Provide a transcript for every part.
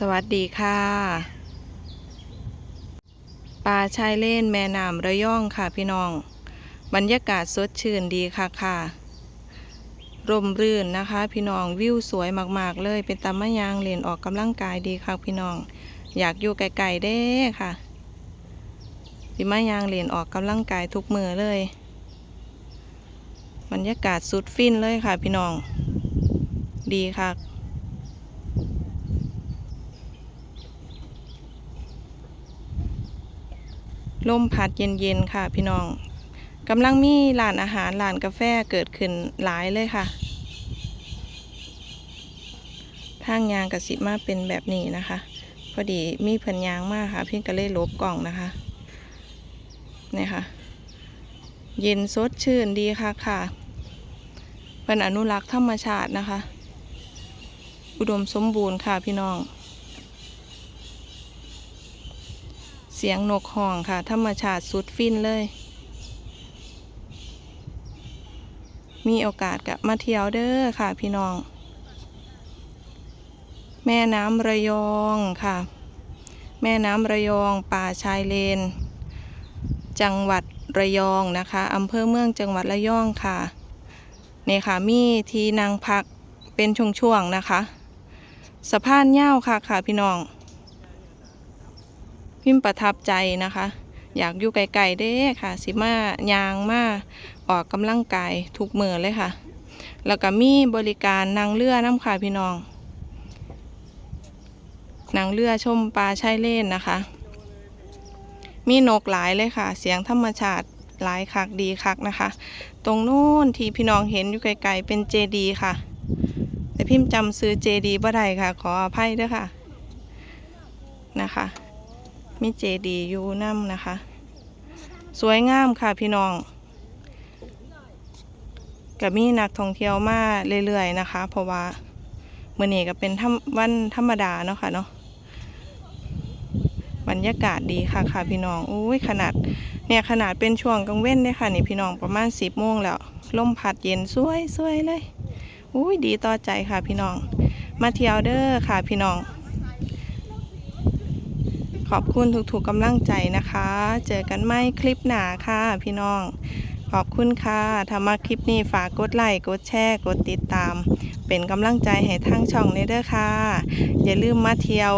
สวัสดีค่ะป่าชายเล่นแม่น้ำระย่องค่ะพี่น้อง บรรยากาศสดชื่นดีค่ะค่ะร่มรื่นนะคะ พี่น้องวิวสวยมาก ๆ เลย เป็นตามะยางเล่นออกกำลังกายดีค่ะพี่น้อง อยากอยู่ไกลๆเด้ค่ะสิมายางเล่นออกกำลังกายทุกมือเลย บรรยากาศสุดฟินเลยค่ะพี่น้อง ดีค่ะ ลมพัดเย็นๆค่ะพี่น้องกำลังมีร้านอาหารร้านกาแฟเกิดขึ้นหลายเลยค่ะ ทางยางกสิมาเป็นแบบนี้นะคะ พอดีมีเพิ่นยางมากค่ะ พี่ก็เลยลบกล่องนะคะนี่ค่ะ เย็นสดชื่นดีค่ะค่ะเป็นอนุรักษ์ธรรมชาตินะคะ อุดมสมบูรณ์ค่ะพี่น้อง เสียงนกห้องค่ะ ธรรมชาติสุดฟินเลย มีโอกาสกับมาเที่ยวเด้อค่ะพี่น้อง แม่น้ำระยองค่ะ แม่น้ำระยองป่าชายเลน จังหวัดระยองนะคะอำเภอเมืองจังหวัดระยองค่ะนี่ค่ะมีที่นางพักเป็นช่วงๆนะคะ สะพานเย้าค่ะค่ะพี่น้อง พิมพ์ประทับใจนะคะ อยากอยู่ไกลๆเด้ค่ะ สิมายางมาออกกำลังกายทุกมือเลยค่ะ แล้วก็มีบริการนางเรือน้ำค่ะพี่น้องนางเรือชมปลาชายเล่นนะคะ มีนกหลายเลยค่ะ เสียงธรรมชาติหลายคักดีคักนะคะ ตรงนู้นที่พี่น้องเห็นอยู่ไกลๆเป็นเจดีค่ะ แต่พิมพ์จำซื้อเจดีบ่ได้ค่ะ ขออภัยด้วยค่ะนะคะ มีเจดีย์อยู่น้ำนะคะ สวยงามค่ะพี่น้องกับมีนักท่องเที่ยวมาเรื่อยๆนะคะ เพราะว่าเมื่อนี้ก็เป็นวันธรรมดาเนาะค่ะเนาะบรรยากาศดีค่ะค่ะพี่น้องอุ้ยขนาดเนี่ยขนาดเป็นช่วงกลางเว้นเนี่ยค่ะนี่พี่น้องประมาณสิบโมงแล้วลมพัดเย็นสวยสวยเลยอุ้ยดีต่อใจค่ะพี่น้อง มาเที่ยวเด้อค่ะพี่น้อง อบคุณทุกๆกำลังใจนะคะ เจอกันไม่คลิปหนาค่ะ พี่น้อง ขอบคุณค่ะถ้ามาคลิปนี้ฝากกดไลค์กดแชร์กดติดตาม เป็นกำลังใจให้ทั้งช่องเด้อค่ะ อย่าลืมมาเที่ยว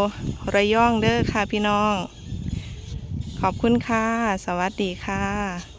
ระยองเด้อค่ะพี่น้อง ขอบคุณค่ะ สวัสดีค่ะ